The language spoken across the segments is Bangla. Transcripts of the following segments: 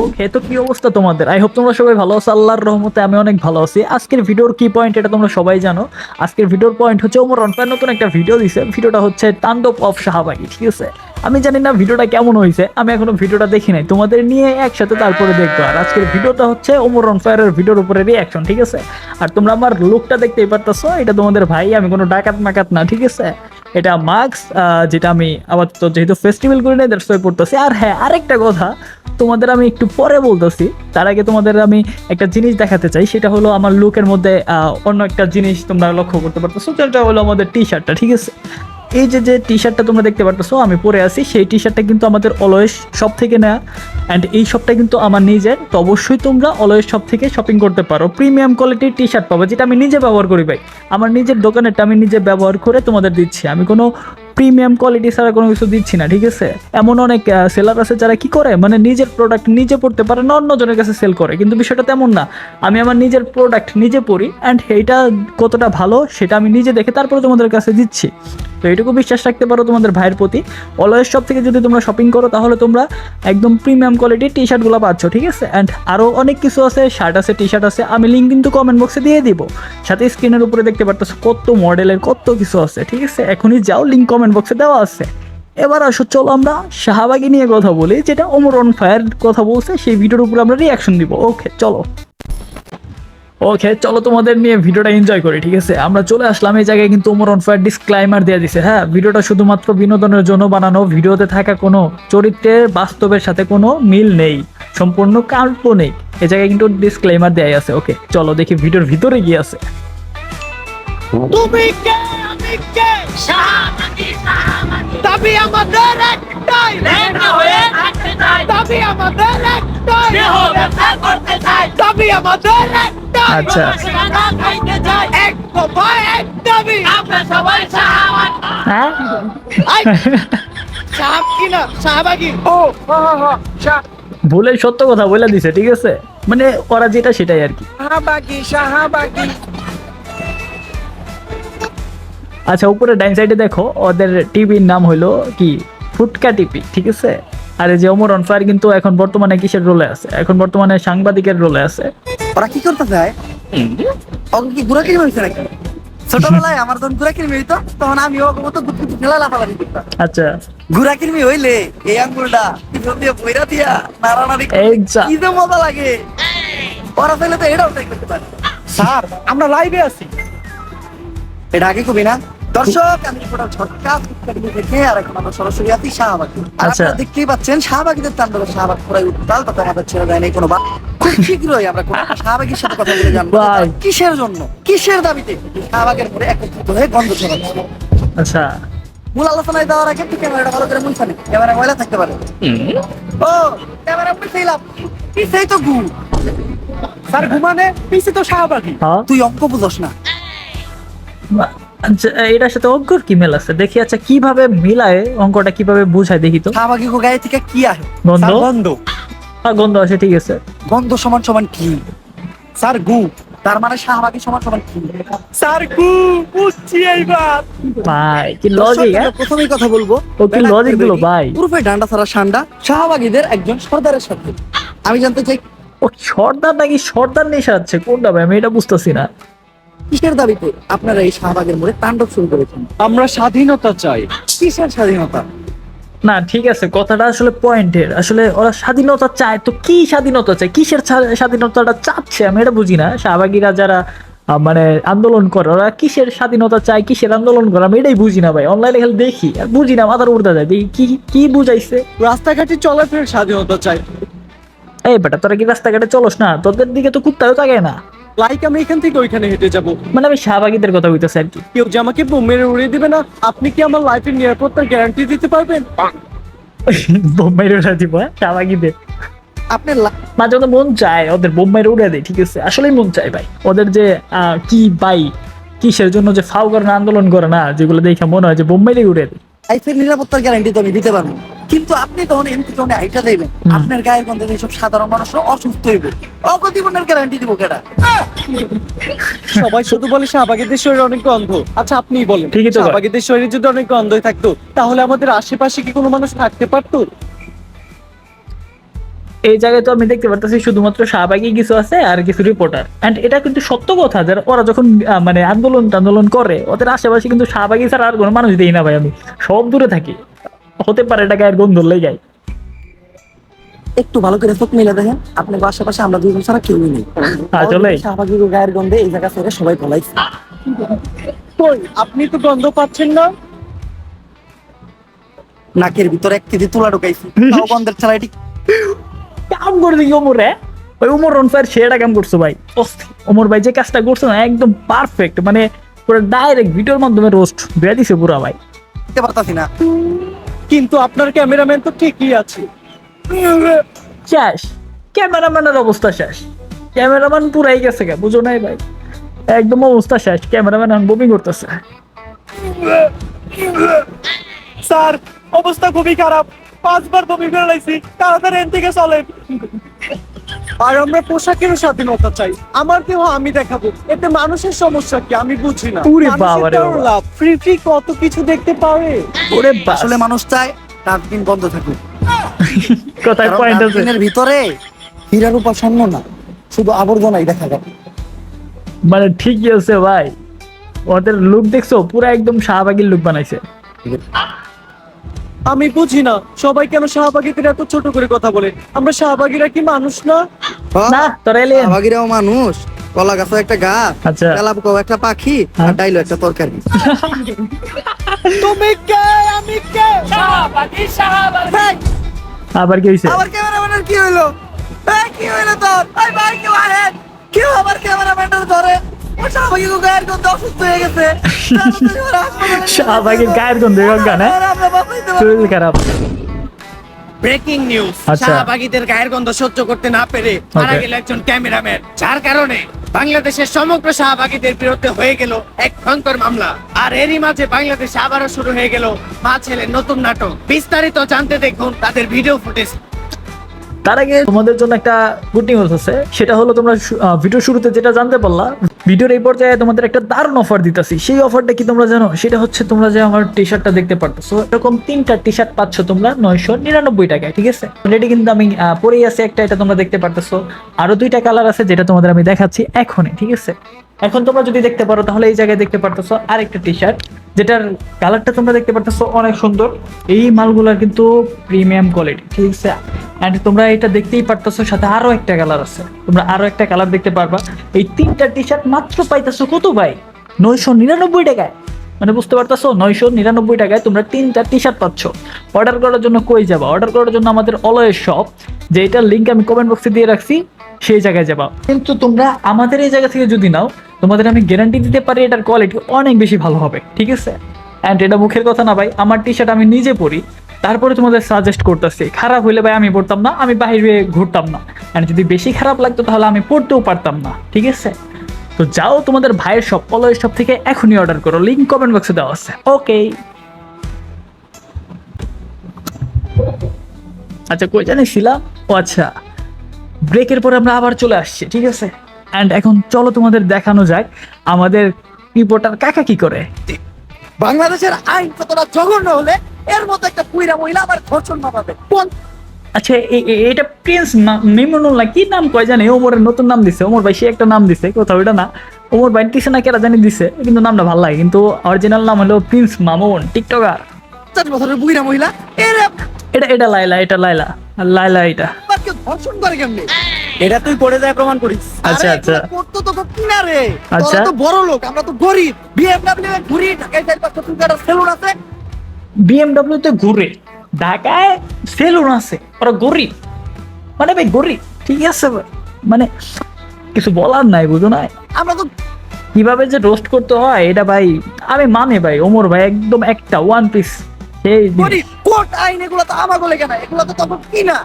ওকে তো কি অবস্থা তোমাদের? আই হোপ তোমরা সবাই ভালো আছো। আল্লাহর রহমতে আমি অনেক ভালো আছি। আজকের ভিডিওর কি পয়েন্ট এটা তোমরা সবাই জানো। আজকের ভিডিওর পয়েন্ট হচ্ছে ওমর রনফার নতুন একটা ভিডিও দিছে। ভিডিওটা হচ্ছে তাণ্ডব অফ শাহবাগি, ঠিক আছে? আমি জানি না ভিডিওটা কেমন হয়েছে। আমি এখনও ভিডিওটা দেখি নাই। তোমাদের নিয়ে একসাথে তারপরে দেখব। আর আজকের ভিডিওটা হচ্ছে ওমর রনফায়ারের ভিডিওর উপরে রিয়াকশন ঠিক আছে? আর তোমরা আমার লুকটা দেখতেই পারতেছো। এটা তোমাদের ভাই, আমি কোনো ডাকাত মাকাত না, ঠিক আছে? এটা মাস্ক যেটা আমি আবার তো যেহেতু ফেস্টিভ্যাল করি না দ্যাটস পড়তেছি। আর হ্যাঁ আরেকটা কথা, তোমাদের আমি একটু পরে বলতেছি, তার আগে তোমাদের আমি একটা জিনিস দেখাতে চাই, সেটা হলো আমার লুকের মধ্যে অন্য একটা জিনিস তোমরা লক্ষ্য করতে পারতো সেটা হলো আমাদের টি শার্টটা ঠিক আছে? এই যে যে টি শার্টটা তোমরা দেখতে পারতেছো, আমি পরে আছি। সেই টি শার্টটা কিন্তু আমাদের অলওয়েজ শপ থেকে নেওয়া অ্যান্ড এই শপটা কিন্তু আমার নিজের। তো অবশ্যই তোমরা অলওয়েজ শপ থেকে শপিং করতে পারো। প্রিমিয়াম কোয়ালিটির টি শার্ট পাবো, যেটা আমি নিজে ব্যবহার করি ভাই। আমার নিজের দোকানেরটা আমি নিজে ব্যবহার করে তোমাদের দিচ্ছি। আমি কোনো প্রিমিয়াম কোয়ালিটি ছাড়া কোনো কিছু দিচ্ছি না, ঠিক আছে? এমন অনেক সেলার আছে যারা কি করে? মানে নিজের প্রোডাক্ট নিজে পড়তে পারে না, অন্যজনের কাছে সেল করে। কিন্তু বিষয়টা তেমন না। আমি আমার নিজের প্রোডাক্ট নিজে পড়ি। অ্যান্ড এইটা কতটা ভালো, সেটা আমি নিজে দেখে তারপরে তোমাদের কাছে দিচ্ছি। তো এইটুকু বিশ্বাস রাখতে পারো তোমাদের ভাইয়ের প্রতি। অলওয়েজ শপ থেকে যদি তোমরা শপিং করো, তাহলে তোমরা একদম প্রিমিয়াম কোয়ালিটির টি শার্টগুলো পাচ্ছ, ঠিক আছে? অ্যান্ড আরও অনেক কিছু আছে শার্ট আছে টি শার্ট আছে, আমি লিঙ্ক কিন্তু কমেন্ট বক্সে দিয়ে দিব। সাথে স্ক্রিনের উপরে দেখতে পারতেছ কত মডেলের কত কিছু আছে, ঠিক আছে? এখনই যাও লিঙ্ক কমেন্ট বক্সে দেওয়া আছে। এবার আসো, চলো আমরা শাহবাগি নিয়ে কথা বলি, যেটা ওমর অন ফায়ার কথা বলছে, সেই ভিডিওর উপরে আমরা রিয়াকশন দিব। ওকে চলো। ওকে চলো তোমাদের নিয়ে ভিডিওটা এনজয় করি, ঠিক আছে? আমরা চলে আসলাম, এই জায়গায় কিন্তু ওমর অন ফায়ার ডিসক্লাইমার দেওয়া দিছে। হ্যাঁ ভিডিওটা শুধুমাত্র বিনোদনের জন্য বানানো, ভিডিওতে থাকা কোনো চরিত্রের বাস্তবের সাথে কোনো মিল নেই, সম্পূর্ণ কাল্পনিক এ জায়গায় কিন্তু ডিসক্লাইমার দেয়াই আছে ওকে চলো দেখি ভিডিওর ভিতরে গিয়ে আছে। দাবি আমাদের একটাই। দাবি আমাদের একটাই। দাবি আমাদের একটাই। আচ্ছা। এক দফা এক দাবি। হ্যাঁ? সাহাব কি না? শাহবাগি ও হা হা হা শাহ- ভুলে সত্য কথা বলে দিছে ঠিক আছে? মানে ওরা যেটা সেটাই আর কি। শাহবাগি আচ্ছা উপরে ডাইন সাইডে দেখো ওদের টিভির নাম হলো কি? ফুটকা টিভি ঠিক আছে? আর এই যে ওমর অন ফায়ার কিন্তু এখন বর্তমানে কিসের রোলে আছে? এখন বর্তমানে সাংবাদিকের রোলে আছে। ওরা কি করতে চায়? ওকে কি ঘুরা কিনে হয়েছে নাকি? ছোটবেলায় আমার যখন ঘুরা কিনবি হইতো তখন আমি ওকে মতো গুটি খেলা লাফালাফি করতাম। আচ্ছা। ঘুরা কিনবি হইলে এই আঙ্গুলটা পিছন দিয়ে বইরা দিয়া নাড়ানাড়ি কি যে মজা লাগে। ওরা চাইলে তো এটাও ট্রাই করতে পারে। স্যার আমরা লাইভে আছি। এটা আগে কবি না? দর্শক আমি ছোট ছটকা ফুটকাটি দেখে আর এখন আমরা সরাসরি আছি শাহবাগি আর আচ্ছা। আপনারা দেখতেই পাচ্ছেন শাহবাগীদের তাণ্ডবে শাহবাগ পুরাই উত্তাল তাতে আমাদের ছেড়ে দেয় কোনো বা খুব শীঘ্রই আমরা কোনো একটা সাথে কথা বলে জানব। যে তারা ভাই। কিসের জন্য? কিসের দাবিতে? শাহবাগের পরে একত্রিত হয়ে গন্ধ ছড়াচ্ছে। আচ্ছা। মূল আলোচনায় দেওয়ার আগে একটু ক্যামেরাটা ভালো করে ক্যামেরা ময়লা থাকতে পারে। ও ক্যামেরা মুছেইলাম পিছেই তো ঘুম স্যার ঘুমানে? পিছে তো শাহবাগি। হ্যাঁ। তুই অঙ্ক বুঝস না। এটার সাথে অঙ্কর কি মেল আছে? দেখি আচ্ছা কীভাবে মিলায়? অঙ্কটা কীভাবে বুঝায় দেখি তো। গায়ে থেকে কি আহে গন্ধ? বন্ধ হ্যাঁ, গন্ধ আছে ঠিক আছে। গন্ধ সমান সমান কি? স্যার গু। তার মানে শাহবাগী সমান সমান কি? স্যার গু। বুঝছি এইবার। ভাই কি লজিক প্রথমেই কথা বলব। ও কি লজিকগুলো ভাই। ডান্ডা ছাড়া সান্ডা শাহবাগীদের একজন সর্দারের সাথে। আমি জানতে চাই ও সর্দার নাকি সর্দার নেশা আছে? কোনটা ভাই? আমি এটা বুঝতেছি না। কিসের দাবিতে আপনারা এই শাহবাগের মোড়ে তাণ্ডব শুরু করেছেন? আমরা স্বাধীনতা চাই। কিসের স্বাধীনতা? না ঠিক আছে কথাটা আসলে পয়েন্টের। আসলে ওরা স্বাধীনতা চায় তো কি স্বাধীনতা চায়? কিসের স্বাধীনতাটা চাচ্ছে? আমি এটা বুঝি না। শাহবাগীরা যারা মানে আন্দোলন করে ওরা কিসের স্বাধীনতা চায় কিসের আন্দোলন করে? আমি এটাই বুঝি না ভাই। অনলাইনে খালি দেখি। আর বুঝি না মাথার উড়তে যায় দেখি কি কি বুঝাইছে। রাস্তাঘাটে চলাফেরার স্বাধীনতা চাই। এই বেটা তোরা কি রাস্তাঘাটে চলস না? তোদের দিকে তো কুত্তাও তাকায় না। লাইক আমি এখান থেকে ওইখানে হেঁটে যাব। মানে আমি শাহবাগীদের কথা বলতেছি আর কি। কেউ যে আমাকে বোম মেরে উড়িয়ে দিবে না আপনি কি আমার লাইফের নিরাপত্তার গ্যারান্টি দিতে পারবেন? বোম্বাই উড়ে দিব হ্যাঁ? শাহবাগীদের। আপনার লা- মাঝে মধ্যে মন চায় ওদের বোম্বাই উড়ে দেয় ঠিক আছে? আসলেই মন চায় ভাই। ওদের যে আহ, কি বাই কিসের জন্য যে ফাউ করে আন্দোলন করে না যেগুলো দেখে মনে হয় যে বোম্বাই উড়ে দেয়। লাইফের নিরাপত্তার গ্যারান্টি তো আমি দিতে পারব। কিন্তু আপনি তখন এমপি তখন আইটা দেবেন। আপনার গায়ের গন্ধে এইসব সাধারণ মানুষরা অসুস্থ হইবে অগতিবনের গ্যারান্টি দিব কেটা সবাই শুধু বলে শাহবাগের শরীরে অনেক গন্ধ। আচ্ছা আপনিই বলেন শাহবাগের শরীরে যদি অনেক গন্ধই থাকতো তাহলে আমাদের আশেপাশে কি কোনো মানুষ থাকতে পারতো? এই জায়গায় তো আমি দেখতে পারতেছি শুধুমাত্র শাহবাগী কিছু আছে আর কিছু রিপোর্টার এন্ড এটা কিন্তু সত্য কথা যারা ওরা যখন মানে আন্দোলন আন্দোলন করে ওদের আশেপাশে কিন্তু শাহবাগী ছাড়া আর কোনো মানুষ দিই না ভাই আমি। সব দূরে থাকি। হতে পারে এটা গায়ের গন্ধ লেগে একটু ভালো করে চোখ মিলে দেখেন আপনার আশেপাশে আমরা দুজন ছাড়া কেউই নেই। আসলে? শাহবাগী গায়ের গন্ধে এই জায়গা ছেড়ে সবাই পলাইছে। কই আপনি তো গন্ধ পাচ্ছেন না? নাকের ভিতরে এক কেজি তুলা ঢুকাইছি। তাও গন্ধের ছাড়া এটি কাম করে দিই ওমর। রে ওই ওমর রনফায়ার সেটা কাম করছ ভাই। ওমর ভাই যে কাজটা করছ না একদম পারফেক্ট মানে পুরো ডাইরেক্ট ভিডিওর মাধ্যমে রোস্ট বেড়ে দিছে পুরা ভাই। দিতে পারতাছি না। কিন্তু আপনার ক্যামেরাম্যান তো ঠিকই আছে। শেষ। ক্যামেরাম্যানের অবস্থা শেষ। ক্যামেরাম্যান পুরাই গেছে গা বুঝো নাই ভাই। একদম অবস্থা শেষ ক্যামেরাম্যান এখন বুকিং করতেছে। স্যার অবস্থা খুবই খারাপ। পাঁচবার বমি করে লাইছি তাড়াতাড়ি এন থেকে চলেন। আর আমরা পোশাকেরও স্বাধীনতা চাই। আমার দেহ আমি দেখাবো। এতে মানুষের সমস্যা কি? আমি বুঝি না। ওরে মানুষের বাবা। রে লাভ? ফ্রি ফ্রি কত কিছু দেখতে পারে। ওরে আসলে মানুষ চায় দিন বন্ধ থাকুক। কথায় পয়েন্ট আছে। ডাস্টবিনের ভিতরে হীরার উপর স্বর্ণ না। শুধু আবর্জনাই দেখা যাবে মানে ঠিকই আছে ভাই। ওদের লুক দেখছ? পুরো একদম শাহবাগীর লুক বানাইছে। আমি বুঝি না সবাই কেন শাহবাগীদের এত ছোট করে কথা বলে? আমরা শাহবাগীরা কি মানুষ না? না তোর এলিয়েন শাহবাগীরাও মানুষ। কলা গাছও একটা গাছ আচ্ছা। তেলাপোকাও একটা পাখি আর হ্যাঁ। ডাইলো একটা তরকারি। তুমি কে? আমি কে? শাহবাগী শাহবাগী। আবার কি হয়েছে আবার ক্যামেরাম্যানের কি হইল? এই কি হইল তোর? এই ভাই কেউ আহেন কেউ আবার ক্যামেরাম্যানের ধরে? শাহবাগীর গায়ের গন্ধে। শরীর খারাপ। ব্রেকিং নিউজ আচ্ছা। শাহবাগীদের গায়ের গন্ধ সহ্য করতে না পেরে মারা গেল একজন ক্যামেরাম্যান। যার কারণে বাংলাদেশের সমগ্র শাহবাগীদের বিরুদ্ধে হয়ে গেল এক ভয়ঙ্কর মামলা। আর এরই মাঝে বাংলাদেশে আবারও শুরু হয়ে গেল মা ছেলের নতুন নাটক। বিস্তারিত জানতে দেখুন তাদের ভিডিও ফুটেজ। তার আগে তোমাদের জন্য একটা গুড নিউজ আছে। সেটা হলো তোমরা ভিডিও শুরুতে যেটা জানতে পারলা ভিডিওর এই পর্যায়ে তোমাদের একটা দারুণ অফার দিতেছি। সেই অফারটা কি তোমরা জানো? সেটা হচ্ছে তোমরা যে আমার টি শার্টটা দেখতে পারতেছো, এরকম তিনটা টি শার্ট পাচ্ছ তোমরা নয়শো নিরানব্বই টাকায়, ঠিক আছে? অলরেডি কিন্তু আমি পরেই আছে একটা, এটা তোমরা দেখতে পারতেছো। আরও দুইটা কালার আছে যেটা তোমাদের আমি দেখাচ্ছি এখনই, ঠিক আছে? এখন তোমরা যদি দেখতে পারো, তাহলে এই জায়গায় দেখতে পারতেছো আরেকটা টি শার্ট যেটার কালারটা তোমরা দেখতে পারতেছো অনেক সুন্দর। এই মালগুলার কিন্তু প্রিমিয়াম কোয়ালিটি ঠিক আছে? অ্যান্ড তোমরা এটা দেখতেই পারতেছো সাথে আরও একটা কালার আছে। তোমরা আরও একটা কালার দেখতে পারবা। এই তিনটা টি শার্ট মাত্র পাইতেছো কত ভাই? নয়শো নিরানব্বই টাকায়। মানে বুঝতে পারতেছো? নয়শো নিরানব্বই টাকায় তোমরা তিনটা টি শার্ট পাচ্ছ। অর্ডার করার জন্য কই যাবা? অর্ডার করার জন্য আমাদের অলওয়েজ শপ যে এটার লিঙ্ক আমি কমেন্ট বক্সে দিয়ে রাখছি, সেই জায়গায় যাবা। কিন্তু তোমরা আমাদের এই জায়গা থেকে যদি নাও তোমাদের আমি গ্যারান্টি দিতে পারি এটার কোয়ালিটি অনেক বেশি ভালো হবে, ঠিক আছে? অ্যান্ড এটা মুখের কথা না ভাই, আমার টি শার্ট আমি নিজে পরি, তারপরে তোমাদের সাজেস্ট করতেছি, খারাপ হইলে ভাই আমি পড়তাম না, আমি বাইরে ঘুরতাম না। অ্যান্ড যদি বেশি খারাপ লাগতো তাহলে আমি পড়তেও পারতাম না, ঠিক আছে? তো যাও তোমাদের ভাইয়ের সব অলওয়েজ সব থেকে এখনই অর্ডার করো লিঙ্ক কমেন্ট বক্সে দেওয়া আছে ওকে আচ্ছা কই জানিছিলাম ও আচ্ছা ব্রেকের পরে আমরা আবার চলে আসছি, ঠিক আছে? অ্যান্ড এখন চলো তোমাদের দেখানো যাক আমাদের রিপোর্টার কাকা কি করে। বাংলাদেশের আইন কতটা জঘন্য হলে এর মতো একটা পুইরা মহিলা আবার ধর্ষণ মাপাবে? কোন আচ্ছা এটা প্রিন্স কি নাম কয় জানি? ওমরের নতুন নাম দিছে। ওমর ভাই সে একটা নাম দিছে কোথাও এটা না। ওমর ভাই দিছে না কেরা জানি দিছে কিন্তু নামটা ভালো লাগে। কিন্তু অরিজিনাল নাম হলো প্রিন্স মামুন টিকটকার। পঞ্চাশ বছরের বুইরা মহিলা এটা এটা লাইলা এটা লাইলা লাইলা এটা। ধর্ষণ করে কেমনি? এটা তুই পড়ে যায় প্রমাণ করিস। আচ্ছা আচ্ছা। করতো তো তো কিনা রে আচ্ছা। তো বড় লোক আমরা তো গরিব। বিএমডব্লিউ ঘুরি ঢাকায় চার পাঁচটা তুমি একটা সেলুন আছে। বিএমডব্লিউ তে ঘুরে ঢাকায় সেলুন আছে ওরা গরিব। মানে ভাই গরিব। ঠিক আছে মানে কিছু বলার নাই বুঝো না আমরা তো কীভাবে যে রোস্ট করতে হয় এটা ভাই আমি মানে ভাই ওমর ভাই একদম একটা ওয়ান পিস। গরিব কোর্ট আইন এগুলো তো আমার বলে কেন? এগুলো তো তখন কিনা।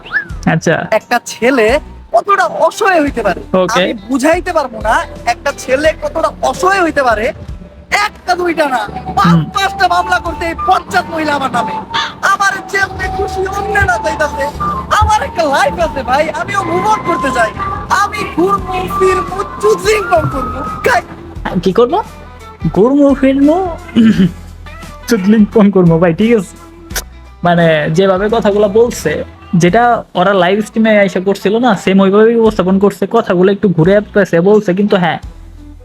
আচ্ছা। একটা ছেলে কতটা অসহায় হইতে পারে? আমি বুঝাইতে পারব না একটা ছেলে কতটা অসহায় হইতে পারে একটা দুইটা না। পাঁচ পাঁচটা মামলা করতে এই পঞ্চাশ মহিলা আমার নামে। আমার যেমনি খুশি অন্য না চাইতাছে আমার একটা লাইফ আছে ভাই আমিও মুভ অন করতে চাই। আমি ঘুরবো ফিরবো চুজিং কম করব। কি করব? ঘুরমু ফিরমু লিঙ্ক ফোন করব ভাই ঠিক আছে। মানে যেভাবে কথাগুলো বলছে, যেটা ওরা লাইভ স্ট্রিমে এসে করছিল না সেম ওইভাবেই উপস্থাপন করছে, কথাগুলো একটু ঘুরে পেছে বলছে, কিন্তু হ্যাঁ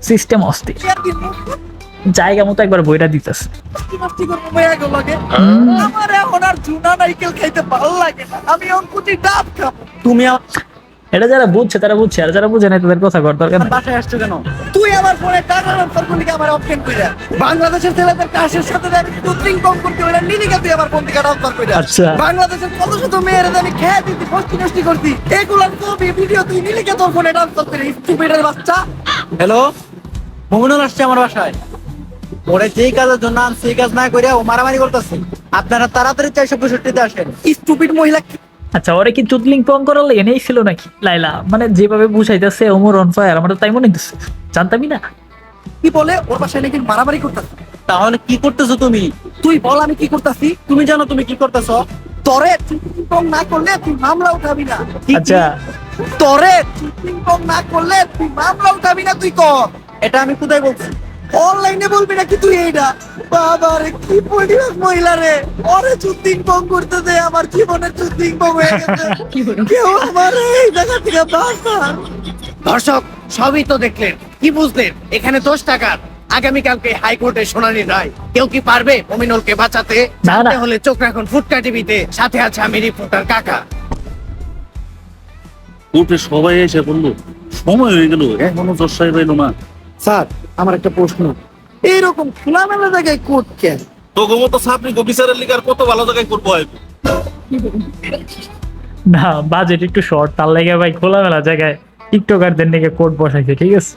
সিস্টেম অস্থির। জায়গা মতো একবার বইটা দিতেছে। তুমি এটা যারা বুঝছে তারা বুঝছে। আর যারা বুঝে না তাদের কথা কর দরকার নেই। বাসায় আসছো কেন? তুই আমার ফোনে টাকা ট্রান্সফার করলি আমার অপশন কইরা। বাংলাদেশের ছেলেদের কাশের সাথে আমি টুথলিং কম করতে হইলে নিলিকা তুই আমার ফোন থেকে ট্রান্সফার কইরা। আচ্ছা। বাংলাদেশের কত শত মেয়ের আমি খেয়ে দিতি ফস্তি নষ্টি করতি এগুলার ছবি ভিডিও তুই নিলিকা তোর ফোনে ট্রান্সফার করে স্টুপিডের বাচ্চা। হ্যালো? মোমিনুল আসছে আমার বাসায়। ওরে যেই কাজের জন্য আনছি সেই কাজ না করে ও মারামারি করতেছে। আপনারা তাড়াতাড়ি চারশো পঁয়ষট্টিতে আসেন। স্টুপিড মহিলা আচ্ছা ওরা কি চুদলিং পং করার লেগে নেই ছিল নাকি? লাইলা মানে যেভাবে বুঝাইতেছে ওমর অন ফায়ার আমার তাই মনে হইতেছে। জানতামই না। কি বলে? ওর বাসায় নাকি মারামারি করতেছে। তাহলে কি করতেছো তুমি? তুই বল আমি কি করতেছি? তুমি জানো তুমি কি করতেছো? তরে চুটিং কম না করলে তুই মামলা উঠাবি না? আচ্ছা। তরে কম না করলে তুই মামলা উঠাবি না তুই কর। এটা আমি কোথায় বলছি? অনলাইনে বলবি নাকি তুই এইটা বাবা রে কি পরিবেশ মহিলা রে। ওরে চুদ্দিন কম করতে দে আমার জীবনে চুদ্দিন কম হয়ে গেছে। কেউ আমার এই জায়গা থেকে বাঁচান দর্শক সবই তো দেখলেন। কি বুঝলেন? এখানে দোষ টাকার আগামীকালকে হাইকোর্টে শুনানি রায় কেউ কি পারবে মমিনুলকে বাঁচাতে? না, না। জানতে হলে চোখ রাখুন ফুটকা টিভিতে। সাথে আছে আমি রিপোর্টার কাকা। কোর্টে সবাই এসে বলল সময় হয়ে গেল। এখনও সাহেব এলো না। স্যার আমার একটা প্রশ্ন। এইরকম খোলামেলা জায়গায় কোর্ট কেন? তো মতো সাপনি বিচারের লিগার কত ভালো জায়গায় করব হয় না বাজেট একটু শর্ট তার লেগে ভাই খোলামেলা জায়গায় টিকটকারদের নিয়ে কোর্ট বসাইছে ঠিক আছে?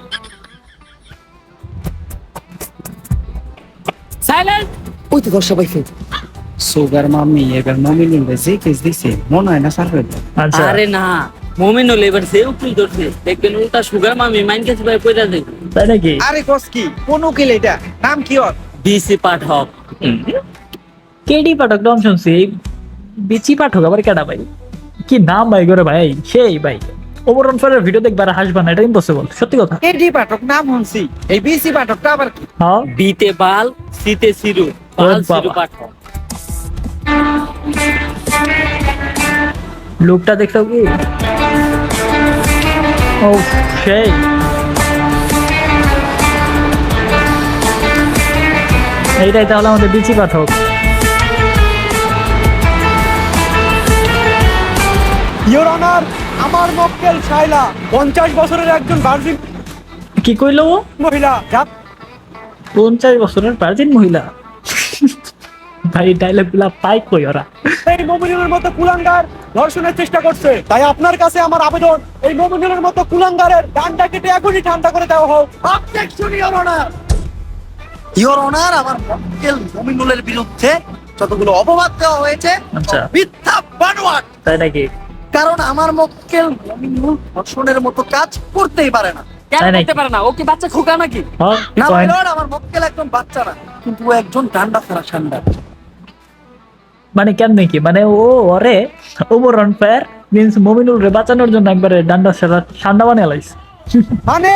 সাইলেন্ট ওই তো দর্শা পাইছে সুগার মাম্মি এবার মমিনুল যে কেস দিছে মনে হয় না স্যার আচ্ছা। আরে না মোমিনুল এবার সে উকিল ধরছে? দেখবেন উল্টা সুগার মামি মাইন কাছে ভাই কইরা দেবে। তাই নাকি? আরে কস কি? কোন উকিল এটা? নাম কি ওর? বিসি পাঠক। কেডি পাঠক নাম শুনছি। বিচি পাঠক আবার কেডা ভাই? কি নাম ভাই করে ভাই? সেই ভাই। ওভার অন ফায়ার ভিডিও দেখবার হাসবা না এটা ইম্পসিবল সত্যি কথা। এডি পাঠক নাম শুনছি। এই বিসি পাঠকটা আবার কি? হ্যাঁ। বিতে বাল সিতে সিরু বাল সিরু পাঠক। লুকটা দেখছ কি? ও সেই। এইটাই তাহলে আমাদের বিচি পাঠক। অনার আমার মক্কেল শাইলা পঞ্চাশ বছরের একজন ভার্জিন কি কইলো ও? মহিলা পঞ্চাশ বছরের প্রাচীন মহিলা? ভাই ডায়লগগুলা পাই কই ওরা? এই মমিনুলের মতো কুলাঙ্গার ধর্ষণের চেষ্টা করছে। তাই আপনার কাছে আমার আবেদন এই মমিনুলের মতো কুলাঙ্গারের ডান্ডা কেটে এখনই ঠান্ডা করে দেওয়া হোক। Objection your honour your honour আমার মক্কেল মমিনুলের বিরুদ্ধে যতগুলো অপবাদ দেওয়া হয়েছে আচ্ছা। মিথ্যা বানোয়াট। তাই নাকি? কারণ আমার মক্কেল মমিনুল ধর্ষণের মতো কাজ করতেই পারে না। কেন করতে পারে না? ও কি বাচ্চা খোকা নাকি? হ্যাঁ, না আমার মক্কেল একদম বাচ্চা না কিন্তু ও একজন ডান্ডা ফেরা ঠান্ডা মানে কেন নাকি? মানে ও ওরে Omar on fire means Mominul রে বাঁচানোর জন্য একবারে ডান্ডা সেরা ঠান্ডা বানিয়ে লাইছে। মানে?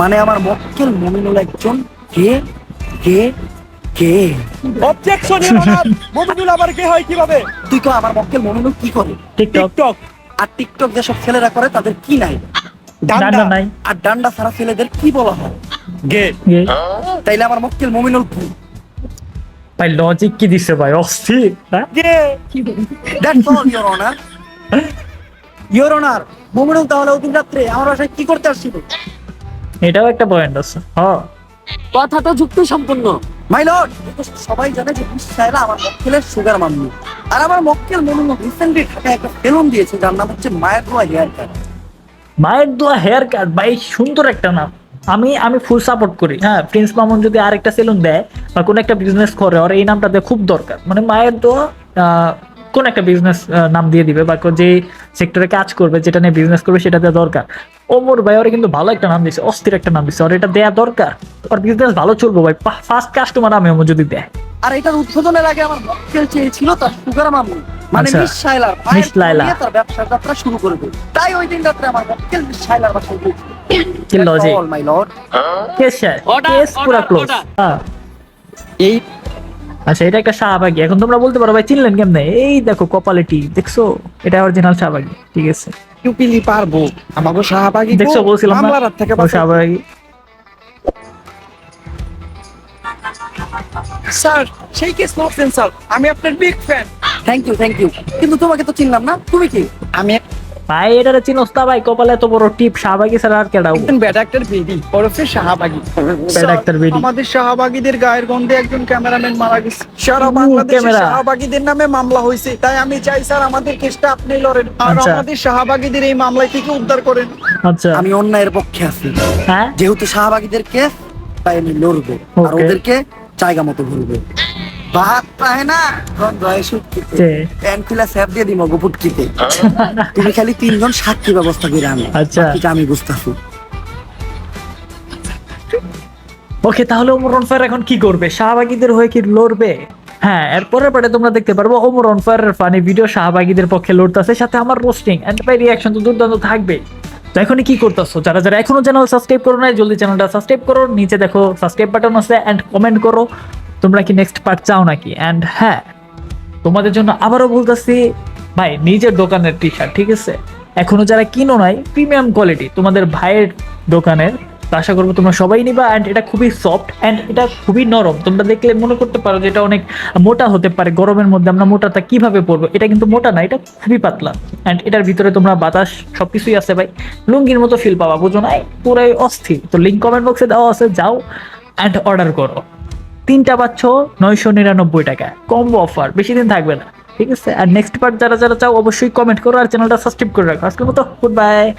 মানে আমার মক্কেল মমিনুল একজন কে? কে? কে? অবজেকশন ইওর অনার মমিনুল আবার কে হয় কীভাবে? তুই তো আমার মক্কেল মমিনুল কি করে? টিকটক টিকটক আর টিকটক যেসব ছেলেরা করে তাদের কি নাই? ডান্ডা। নাই। আর ডান্ডা ছাড়া ছেলেদের কি বলা হয়? গে। তাইলে আমার মক্কেল মমিনুল ভুল। ভাই লজিক কি দিছে ভাই? অস্থির হ্যাঁ? গে। That's all your honour your honour Mominul তাহলে ওদিন রাত্রে আমার বাসায় কি করতে আসছিল? এটাও একটা পয়েন্ট আছে। হ্যাঁ। কথা তো যুক্তি সম্পূর্ণ। মাই লর্ড সবাই জানে যে বিশ্বায়লা আমার মক্কেলের সুগার মামনি আর আমার মক্কেল মমিনুল রিসেন্টলি ঢাকায় একটা ফেলন দিয়েছে যার নাম হচ্ছে মায়ের দোয়া হেয়ার কাট মায়ের দোয়া হেয়ার কাট ভাই সুন্দর একটা নাম। আমি আমি ফুল সাপোর্ট করি। হ্যাঁ প্রিন্স মামুন যদি আরেকটা সেলুন দেয় বা কোনো একটা বিজনেস করে আর এই নামটা দেয় খুব দরকার। মানে মায়ের দোয়া আহ, কোন একটা বিজনেস নাম দিয়ে দিবে বা যে সেক্টরে কাজ করবে যেটা নিয়ে বিজনেস করবে সেটা দেওয়া দরকার। ওমর ভাই ওরা কিন্তু ভালো একটা নাম দিছে অস্থির একটা নাম দিছে আর এটা দেয়া দরকার। ওর বিজনেস ভালো চলবে ভাই ফার্স্ট কাস্টমার আমি ওমর যদি দেয়। আর এটার উদ্বোধনের আগে আমার মক্কেল চেয়েছিল তার সুগার মামনি মানে আচ্ছা। মিস শাইলার মিস লায়লা। তার ব্যবসার যাত্রা শুরু করে দেবে তাই ওই দিন রাত্রে আমার মক্কেল মিস শাইলার বাসায় গিয়েছিল কি logic my lord case case পুরা ক্লোজ হ্যাঁ। এই আচ্ছা এটা একটা শাহবাগি। এখন তোমরা বলতে পারো ভাই চিনলেন কেমনে? এই দেখো কপালে টি দেখছ? এটা অরিজিনাল শাহবাগি ঠিক আছে। ইউপিলি পারব আমাকে শাহবাগি দেখছ বলছিলাম হাত থেকে শাহবাগি। স্যার সেই কেস নড়ছেন স্যার। আমি আপনার big fan thank you thank you কিন্তু তোমাকে তো চিনলাম না তুমি কি? আমি ভাই এটারে চিনোস না ভাই কপালে এত বড় টিপ শাহবাগি ছাড়া আর কেডাও একজন ব্যাড অ্যাক্টর বেদি ওরফে শাহবাগী। Bad actor বেডি। আমাদের শাহবাগীদের গায়ের গন্ধে একজন ক্যামেরাম্যান মারা গেছে। সারা বাংলাদেশে ক্যামেরা। শাহবাগীদের নামে মামলা হয়েছে তাই আমি চাই স্যার আমাদের কেসটা আপনি লড়েন। আর আচ্ছা। আমাদের শাহবাগীদের এই মামলায় থেকে উদ্ধার করেন। আচ্ছা। আমি অন্যায়ের পক্ষে আছি। হ্যাঁ? যেহেতু শাহবাগীদের কেস তাই আমি লড়বো। আর ওদেরকে জায়গা মতো ঘুরবো। ভাত পায় না? গন্ধ শুটকিতে যে। স্যাপ দিয়ে দিমো গোপুটকিতে তুমি খালি তিনজন সাক্ষী ব্যবস্থা করে আনো। আচ্ছা। আমি বুঝতেছি। ওকে তাহলে ওমর অনফায়ার এখন কি করবে? শাহবাগীদের হয়ে কি লড়বে? হ্যাঁ এরপরের পারে তোমরা দেখতে পারব ওমর অনফায়ারের ফানি ভিডিও শাহবাগীদের পক্ষে লড়তেছে সাথে আমার রোস্টিং রিয়াকশন তো দুর্দান্ত থাকবে। তো এখনই কি করতেছো? যারা যারা এখনও চ্যানেল সাবস্ক্রাইব করো না জলদি চ্যানেলটা সাবস্ক্রাইব করো। নিচে দেখো সাবস্ক্রাইব বাটন আছে এন্ড কমেন্ট করো। তোমরা কি নেক্সট পার্ট চাও নাকি? অ্যান্ড হ্যাঁ তোমাদের জন্য আবারও বলতেছি, ভাই, নিজের দোকানের টি শার্ট ঠিক আছে? এখনও যারা কিনো নাই প্রিমিয়াম কোয়ালিটি তোমাদের ভাইয়ের দোকানের আশা করব তোমরা সবাই নিবা অ্যান্ড এটা খুবই সফট অ্যান্ড এটা খুবই নরম। তোমরা দেখলে মনে করতে পারো যে এটা অনেক মোটা হতে পারে, গরমের মধ্যে আমরা মোটাটা কীভাবে পরবো? এটা কিন্তু মোটা না, এটা খুবই পাতলা। অ্যান্ড এটার ভিতরে তোমরা বাতাস সব কিছুই আছে ভাই। লুঙ্গির মতো ফিল পাওয়া বুঝো নাই? পুরাই অস্থির। তো লিঙ্ক কমেন্ট বক্সে দেওয়া আছে, যাও অ্যান্ড অর্ডার করো। তিনটা পাচ্ছ নয়শো নিরানব্বই টাকা। কম্বো অফার বেশি দিন থাকবে না। ঠিক আছে? আর নেক্সট পার্ট যারা যারা চাও, অবশ্যই কমেন্ট করো আর চ্যানেলটা সাবস্ক্রাইব করে রাখো। আজকের মতো গুড বাই